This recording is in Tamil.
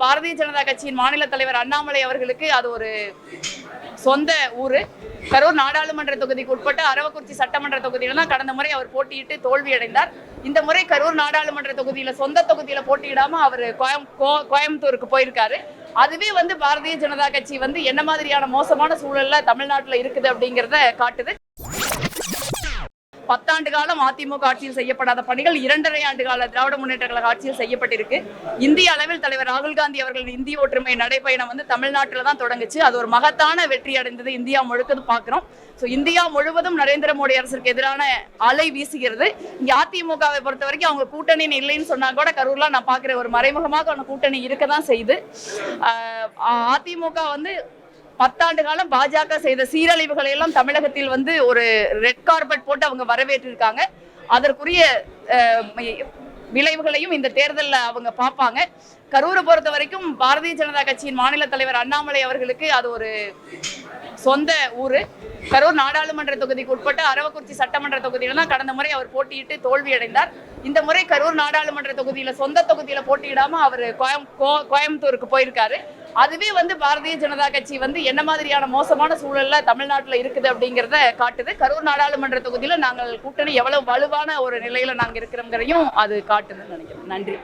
பாரதிய ஜனதா கட்சியின் மாநில தலைவர் அண்ணாமலை அவர்களுக்கு அது ஒரு சொந்த ஊரு. கரூர் நாடாளுமன்ற தொகுதிக்கு உட்பட்ட அரவக்குறிச்சி சட்டமன்ற தொகுதியில தான் கடந்த முறை அவர் போட்டியிட்டு தோல்வி அடைந்தார் இந்த முறை கரூர் நாடாளுமன்ற தொகுதியில சொந்த தொகுதியில போட்டியிடாம அவர் கோயம் கோ- கோயம்புத்தூருக்கு போயிருக்காரு. அதுவே வந்து பாரதிய ஜனதா கட்சி வந்து என்ன மாதிரியான மோசமான சூழல்ல தமிழ்நாட்டுல இருக்குது அப்படிங்கிறத காட்டுது. பத்தாண்டு காலம் அதிமுக ஆட்சியில் செய்யப்படாத பணிகள் இரண்டரை ஆண்டு கால திராவிட முன்னேற்ற கழக ஆட்சியில் செய்யப்பட்டிருக்கு. இந்திய அளவில் தலைவர் ராகுல் காந்தி அவர்களின் இந்திய ஒற்றுமை நடைப்பயணம் வந்து தமிழ்நாட்டில் தான் தொடங்குச்சு. அது ஒரு மகத்தான வெற்றி அடைந்தது இந்தியா முழுக்கது பார்க்குறோம் ஸோ இந்தியா முழுவதும் நரேந்திர மோடி அரசுக்கு எதிரான அலை வீசுகிறது. இங்கே அதிமுகவை பொறுத்த வரைக்கும் அவங்க கூட்டணி இல்லைன்னு சொன்னா கூட கரூர்ல நான் பார்க்குற ஒரு மறைமுகமாக அவங்க கூட்டணி இருக்க தான் செய்யுது அதிமுக வந்து பத்தாண்டு காலம் பாஜக செய்த சீரழிவுகளை எல்லாம் தமிழகத்தில் வந்து ஒரு ரெட் கார்பெட் போட்டு அவங்க வரவேற்றிருக்காங்க. அதற்குரிய விளைவுகளையும் இந்த தேர்தலில் அவங்க பார்ப்பாங்க. கரூரை பொறுத்த வரைக்கும் பாரதிய ஜனதா கட்சியின் மாநில தலைவர் அண்ணாமலை அவர்களுக்கு அது ஒரு சொந்த ஊரு. கரூர் நாடாளுமன்ற தொகுதிக்கு உட்பட்ட அரவக்குறிச்சி சட்டமன்ற தொகுதியில தான் கடந்த முறை அவர் போட்டியிட்டு தோல்வியடைந்தார். இந்த முறை கரூர் நாடாளுமன்ற தொகுதியில சொந்த தொகுதியில போட்டியிடாம அவர் கோயம் கோ- கோயம்புத்தூருக்கு போயிருக்காரு. அதுவே வந்து பாரதிய ஜனதா கட்சி வந்து என்ன மாதிரியான மோசமான சூழல்ல தமிழ்நாட்டுல இருக்குது அப்படிங்கறத காட்டுது. கரூர் நாடாளுமன்ற தொகுதியில நாங்கள் கூட்டணி எவ்வளவு வலுவான ஒரு நிலையில நாங்க இருக்கிறோங்கிறதையும் அது காட்டுதுன்னு நினைக்கிறேன். நன்றி.